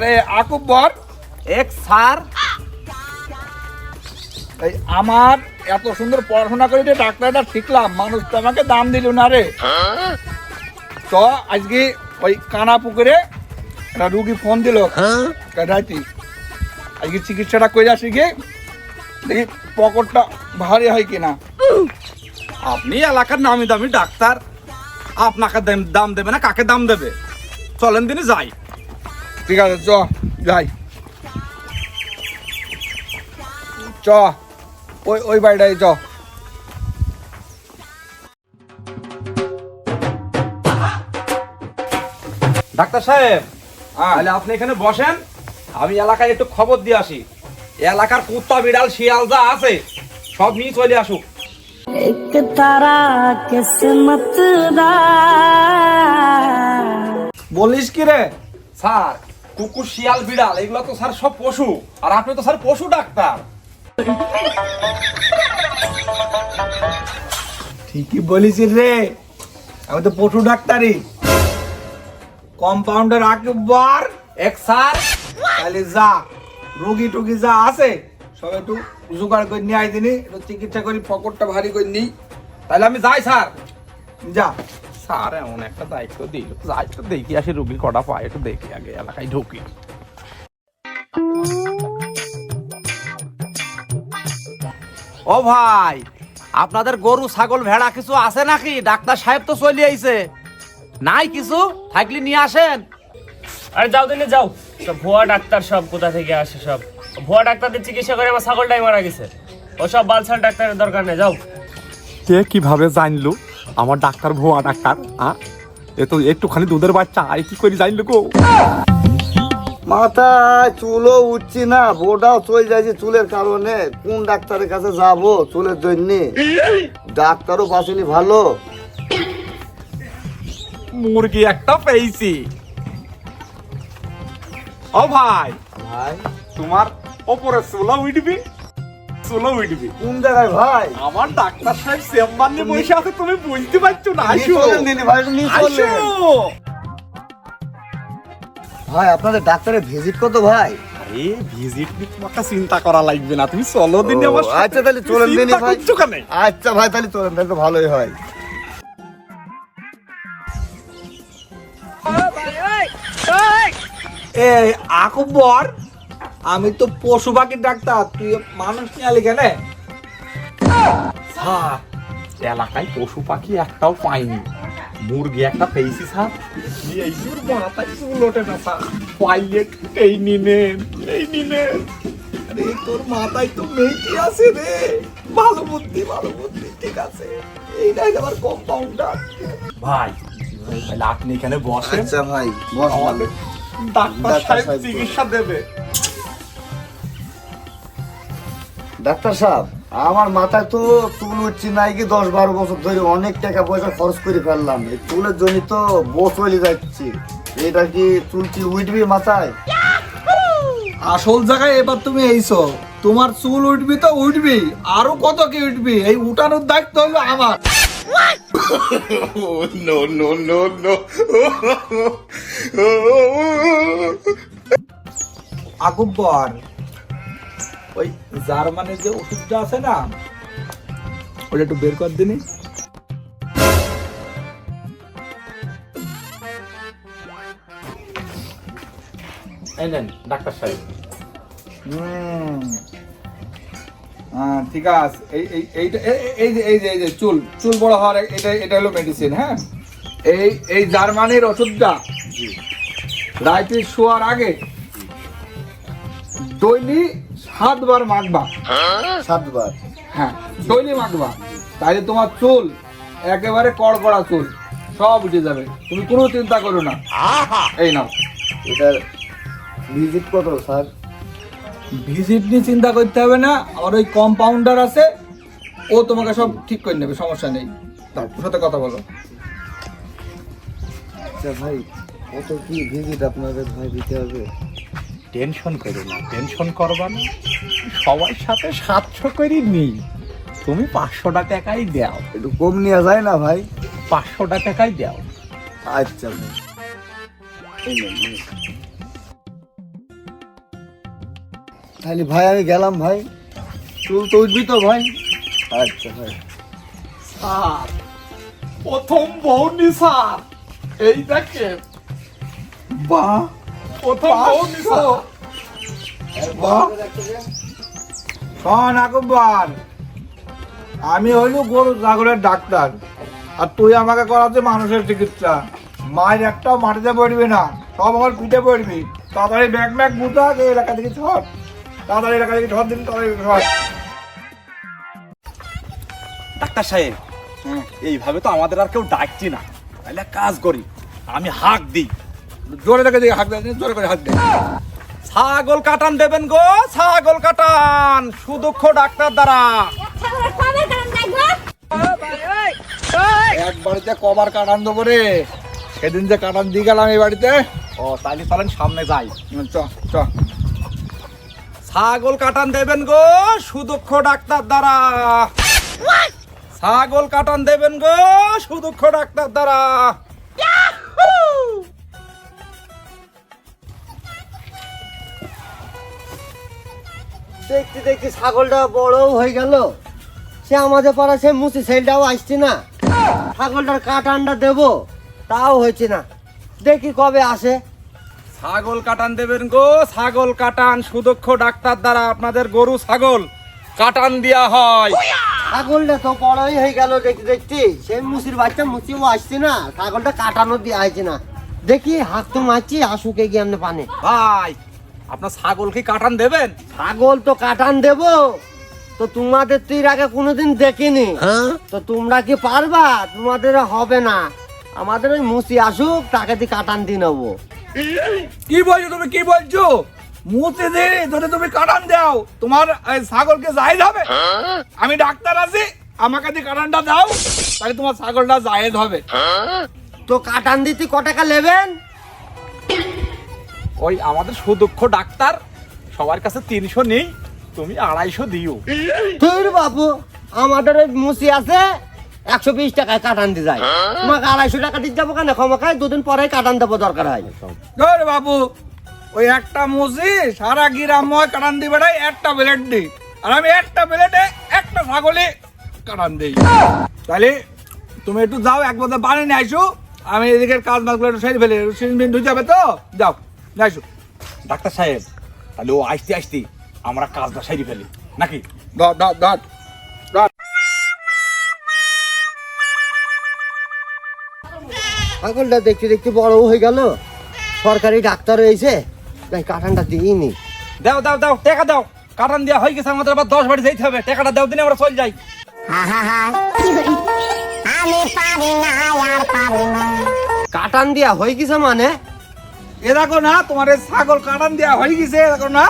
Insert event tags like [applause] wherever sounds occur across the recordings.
আরে আকুব বর। এক স্যার। এই আমার এত সুন্দর পড়াশোনা করে যে ডাক্তারটা শিখলাম মানুষ তো আমাকে দাম দিল না রে। তো আজকে ওই কানা পুকুরে একটা রুগী ফোন দিল। রাতি আজকে চিকিৎসাটা করে আসি গিয়ে দেখি পকেটটা ভারী হয় কিনা। আপনি এলাকার নামি দামি ডাক্তার আপনাকে দাম- দাম দেবে না কাকে দাম দেবে? চলেন দিনে যাই। ঠিক আছে চ যাই চ ওই ওই বাড়িটাই ডাক্তার সাহেব তাহলে আপনি এখানে বসেন। আমি এলাকায় একটু খবর দিয়ে আসি। এলাকার কুত্তা বিড়াল শিয়াল যা আছে সব নিয়ে চলে আসুক। বলিস কি রে? স্যার কুকুর শিয়াল বিড়াল এগুলো তো স্যার সব পশু। আর আপনি তো স্যার পশু ডাক্তার। ঠিকই বলিস রে। আমি তো পশু ডাক্তারই। কম্পাউন্ডার আকবর। এক স্যার। তাহলে যা রুগী টুগি যা আছে সব একটু জোগাড় করে নিয়ে আই দিনি একটু চিকিৎসা করি পকেটটা ভারী করে নিই। তাহলে আমি যাই স্যার। যা। স্যার এমন একটা দায়িত্ব দিল। যাই তো দেখি আসি রুগী কটা পায় একটু দেখি আগে এলাকায় ঢুকি। ও ভাই আপনাদের গরু ছাগল ভেড়া কিছু আছে নাকি? ডাক্তার সাহেব তো চলে আইছে। নাই কিছু? থাকলে নিয়ে আসেন। আরে যাও দিনে যাও। সব ভুয়া ডাক্তার সব কোথা থেকে আসে সব? ভুয়া ডাক্তারদের চিকিৎসা করে আমার ছাগলটাই মারা গেছে। ওসব বালছাল ডাক্তারের দরকার নেই যাও। কে কীভাবে জানলো? আমার ডাক্তার ভুয়া ডাক্তার হ্যাঁ এ তো একটুখানি দুধের বাচ্চা আর কি করে জানলো গো? মাথায় চুলও উঠছি না বোটাও চলে যাচ্ছে চুলের কারণে। কোন ডাক্তারের কাছে যাব চুলের জন্য? ডাক্তারও পাসেনি ভালো। মুরগি একটা পেয়েছি। ও ভাই ভাই? তোমার ওপরে চুলা উঠবি? চুলা উঠবি কোন জায়গায় ভাই? আমার ডাক্তার সাহেব চেম্বার নিয়ে বসে আছে তুমি বুঝতে পারছ না আসো। আসো। ভাই আপনাদের ডাক্তারের ভিজিট কত ভাই? আরে ভিজিট নিয়ে তোমাকে চিন্তা করা লাগবে না তুমি চলো দিনে আমার আচ্ছা তাহলে চলেন দিনি ভাই। আচ্ছা ভাই তাহলে চলেন তাহলে তো ভালোই হয়। এই আকবর আমি তো পশু পাখির ডাক্তার তুই মানুষ নিয়ে আলি কেন? স্যার এলাকায় পশু পাখি একটাও পাইনি। মুরগি একটা পেয়েছি স্যার। এই মাথায় চুল ওঠে না স্যার। পাইয়ে এই নিনেন এই নিনেন আরে তোর মাথায় তো মেয়েটি আছে রে। ভালো বুদ্ধি ভালো বুদ্ধি ঠিক আছে। এইটাই আমার কম্পাউন্ডার ভাই আপনি এখানে বসেন আচ্ছা ভাই বস ডাক্তার সাহেব চিকিৎসা দেবে। ডাক্তার সাহেব আমার মাথায় তো চুল উঠছি নাই কি দশ বারো বছর ধরে অনেক টাকা পয়সা খরচ করে ফেললাম। এই চুলের জন্য তো বস চলে যাচ্ছে। এটা কি চুল কি উঠবি মাথায়? আসল জায়গায় এবার তুমি এইছো। তোমার চুল উঠবি তো উঠবি আরও কত কি উঠবি? এই উঠানোর দায়িত্ব হলো আমার। [laughs] [laughs] আকবর ওই জার্মানির যে ওষুধটা আছে না ওটা একটু বের কর দিনি। ডাক্তার সাহেব। হ্যাঁ ঠিক আছে। এই এই এইটা এই- এই- এই যে এই যে এই যে চুল চুল বড় হওয়ার এটা এটা হলো মেডিসিন হ্যাঁ? এই এই জার্মানির ওষুধটা রাইতে শোয়ার আগে ডৈলি সাতবার মাখবা। সাতবার? হ্যাঁ ডৈলি মাখবা। তাইলে তোমার চুল একেবারে কড়কড়া চুল সব উঠে যাবে। তুমি কোনো চিন্তা করো না। এই নাও। এটার ভিজিট কত স্যার? ভিজিট নিয়ে চিন্তা করতে হবে না। আমার ওই কম্পাউন্ডার আছে ও তোমাকে সব ঠিক করে নেবে সমস্যা নেই। তার সাথে কথা বলো। আচ্ছা ভাই কত কি ভিজিট আপনাদের ভাই দিতে হবে? টেনশন করো না টেনশন করবা না। সবার সাথে সাতশো করে নিই। তুমি পাঁচশোটা টাকাই দাও। একটু কম নেওয়া যায় না ভাই? পাঁচশোটা টাকাই দাও। আচ্ছা। তাহলে ভাই আমি গেলাম ভাই। চুল তো উঠবি তো ভাই? আচ্ছা ভাই। স্যার প্রথম বউনি স্যার। এই দেখেন। বাহ প্রথম শোন আকবর আমি হইল গরু ছাগলের ডাক্তার আর তুই আমাকে করাতে মানুষের চিকিৎসা। মায়ের একটাও মাটিতে পড়বি না সব আমার পিঠে পড়বি। তাড়াতাড়ি ব্যাগ ব্যাগ বুঝা এই এলাকা থেকে ছট তাড়াতাড়ি এলাকা থেকে ছট দিন তাড়াতাড়ি ছট ডাক্তার সাহেব এইভাবে তো আমাদের আর কেউ ডাকছি না। তাহলে এক কাজ করি আমি হাঁক দিই। জোরে রেখে দিয়ে হাত দে জোরে করে হাত দে ছাগল কাটান দেবেন গো ছাগল কাটান। সুদক্ষ ডাক্তার দ্বারা। এক বাড়িতে কবার কাটান দেবো রে। সেদিন যে কাটান দিয়ে গেলাম এই বাড়িতে। ও তাইলে চলেন সামনে যাই। চ চ। ছাগল কাটান দেবেন গো সুদক্ষ ডাক্তার দ্বারা। ছাগল কাটান দেবেন গো সুদক্ষ ডাক্তার দ্বারা। দেখতে দেখতে ছাগলটা বড়ও হয়ে গেল। সে আমাদের পাড়া সে মুসি সেলটাও আসছে না। ছাগলটার কাটানটা দেবো তাও হয়েছে না। দেখি কবে আসে। ছাগল কাটান দেবেন গো ছাগল কাটান সুদক্ষ ডাক্তার দ্বারা আপনাদের গরু ছাগল কাটান দেওয়া হয়। ছাগলটা তো বড়ই হয়ে গেল দেখতে দেখতে। সে মুসির বাচ্চা মুসিও আসছে না ছাগলটা কাটানো দিয়ে আসছে না। দেখি হাত তো মারছি আসুকে গিয়ে পানে। ভাই আপনার ছাগল কি কাটান দেবেন? ছাগল তো কাটান দেবো। তো তোমাদের তো এর আগে কোনোদিন দেখিনি। তো তোমরা কি পারবা? তোমাদের হবে না। আমাদের ওই মুসি আসুক তাকে দিয়ে কাটান দিয়ে নেব। কি বলছো তুমি? কি বলছো? মুতে দে যদি তুমি কাটান দাও তোমার এই ছাগলকে জায়েজ হবে। আমি ডাক্তার আছি আমাকে দিয়ে কাটানটা দাও তাহলে তোমার ছাগলটা জায়েজ হবে। তো কাটান দিতে ক টাকা নেবেন? ওই আমাদের সুদক্ষ ডাক্তার সবার কাছে তিনশো নেই তুমি আড়াইশো দিও। তোর বাবু আমাদের ওই মুসি আছে একশো বিশ টাকায় কাটান দিয়ে যায়। তোমাকে আড়াইশো টাকা দিতে যাব কেন? ক্ষমাকায় দুদিন পরে কাটান দেবো দরকার হয়। ধর বাবু ওই একটা মুসি সারা গিরাময় কাটান দিবে না একটা প্লেট দিই আর আমি একটা প্লেটে একটা ছাগলে কাটান দিই তাহলে তুমি একটু যাও এক বোধ বানিয়ে নিয়ে আসো আমি এদিকে কাজ মাছগুলো একটু সেরে ফেলে সিজমিন ধুই যাবে তো? যাও। নিয়ে আসো। ডাক্তার সাহেব তাহলে ও আসতে আসতে আমরা কাজটা সারি ফেলি। নাকি? ধর ধর ধর ছাগলটা দেখতে দেখতে বড় হয়ে গেল। সরকারি ডাক্তার হয়েছে। তাই কাটানটা দিইনি। দাও দাও দাও টাকা দাও। কাটান দেওয়া হয়ে গেছে আমাদের আবার দশ বাড়ি যেতে হবে। টাকাটা দাও দিনে আমরা চল যাই। কাটান দিয়া হয়ে গেছে মানে? এ দেখো না তোমার ছাগল কাটান দেওয়া হয়ে গেছে এ দেখো না।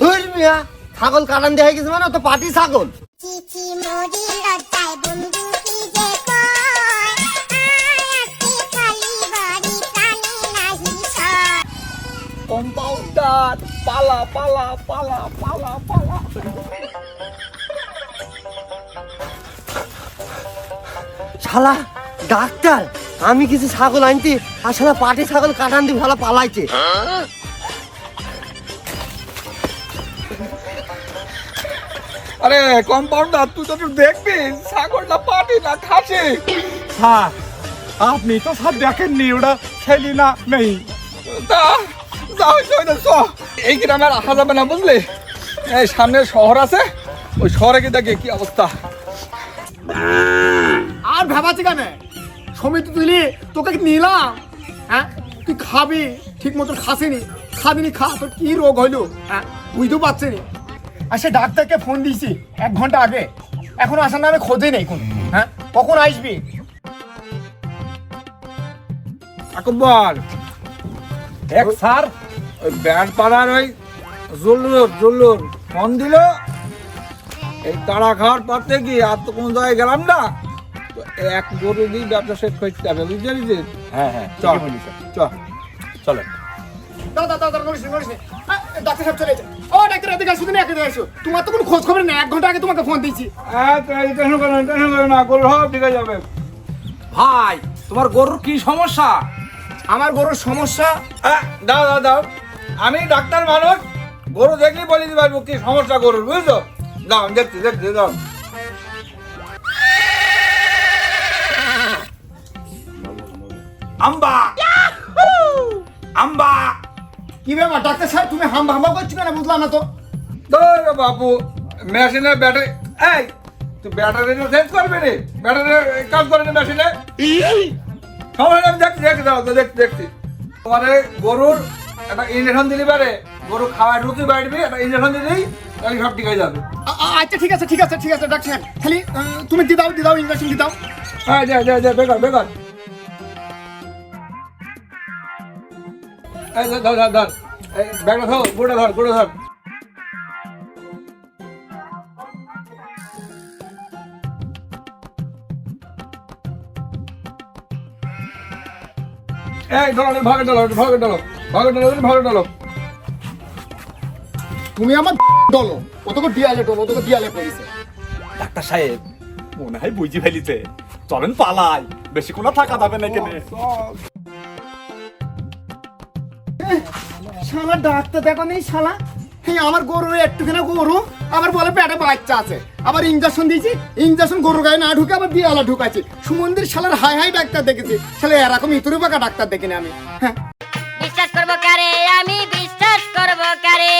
তুই মিয়া ছাগল কাটান দেওয়া হয়ে গেছে মানে তো পাটি ছাগল। কম্পাউন্ডার পালা পালা পালা পালা পালা। শালা ডাক্তার আমি কিছু ছাগল আনতি আসলে পাটি ছাগল কাটান দিয়ে ভালো পালাইছে। আরে কম্পাউন্ডার তুই তো একটু দেখবি ছাগলটা পাটি না খাসি। স্যার আপনি তো স্যার দেখেননি ওটা ছেলি না নেই তা যাও যাও যাও, এই গ্রামে আর আসা যাবে না বুঝলি? এই সামনে শহর আছে ওই শহরে গিয়ে দেখি কি অবস্থা। আর ভাবাচ্ছি কেন? সমিতি তুইলি তোকে নিলাম? হ্যাঁ? তুই খাবি, ঠিক মতো খাসিনি। খাদিনি, খা, তোর কি রোগ হইল? হ্যাঁ? বুঝতেও পারছি নি। আর সে ডাক্তারকে ফোন দিয়েছি, এক ঘণ্টা আগে। এখন আসার নামে খোঁজে নেই কোন। হ্যাঁ? কখন আসবি? আকবর এক স্যার, ওই ব্যান্ড পাড়ার ওই জুল্লুর জুল্লুর। ফোন দিল, এই তাড়া খাওয়ার পর থেকে আর তো কোনো জায়গায় গেলাম না। এক গরু দিয়ে ব্যবসা শেষ করতে হবে বুঝতে পেরেছিস হ্যাঁ হ্যাঁ চ চ চলেন দাদা দাদা দাদা করিস নি, করিস নি। হ্যাঁ, ডাক্তার সাহেব চলে যায় ও ডাক্তার এদিকে আসো তুমি আসো। তোমার তো কোনো খোঁজ খবর নেই এক ঘণ্টা আগে তোমাকে ফোন দিয়েছি। হ্যাঁ টেনশন করো না টেনশন করো না গরু সব ঠিক যাবে। ভাই তোমার গরুর কি সমস্যা? আমার গরুর সমস্যা? হ্যাঁ দাও দাও দাও। আমি ডাক্তার মানুষ গরু দেখলেই বলে দিতে পারব কি সমস্যা গরুর বুঝছ? দাও দেখছি দেখছি দাও। আম্বা। আম্বা। কি ব্যাপার ডাক্তার সাহেব তুমি হাম হাম্বা করছ কেন? বুঝলাম না তো। ধর বাপু মেশিনের ব্যাটারি। এই তুই ব্যাটারি চেঞ্জ করবি রে ব্যাটারি কাজ করে না মেশিনে। সময় আমি দেখছি দেখছি দাও তো দেখছি দেখছি। তোমারে গরুর একটা ইঞ্জেকশন দিলি পারে। গরু খাওয়ায় ঢুকি বাড়বি একটা ইঞ্জেকশন দিলেই তাহলে সব ঠিক হয়ে যাবে। আচ্ছা ঠিক আছে ঠিক আছে ঠিক আছে ডাক্তার খালি তুমি দি দাও দি দাও ইঞ্জেকশন দি দাও হ্যাঁ যা যা যা বেকার বেকার। ধর ধর ধর, ধর। ব্যাগটা ধর গোটা ধর গোটা ধর। এই ধরো ভাগে ডালো ভাগে ডালো ভাগে ডালো ভাগে ডালো তুমি আমার ডলো ও তোকে দিয়ালে ডলো ও তোকে দিয়ালে পড়িছে। ডাক্তার সাহেব মনে হয় বুঝি ফেলিছে। চলেন পালাই বেশি কোনো থাকা যাবে না কেনে শালা ডাক্তার দেখো নেই শালা। হ্যাঁ আমার গরু একটুখানি গরু, আবার বলে পেটে বাচ্চা আছে। আবার ইঞ্জেকশন দিয়েছি ইঞ্জেকশন গরুর গায়ে না ঢুকে আবার বিয়ালা ঢুকাচ্ছি সুমন্দির শালার হাই হাই ডাক্তার দেখেছি। শালে, এরকম ইতুরি বাঁকা ডাক্তার দেখিনি আমি। হ্যাঁ। বিশ্বাস করব কারে? আমি বিশ্বাস করব কারে?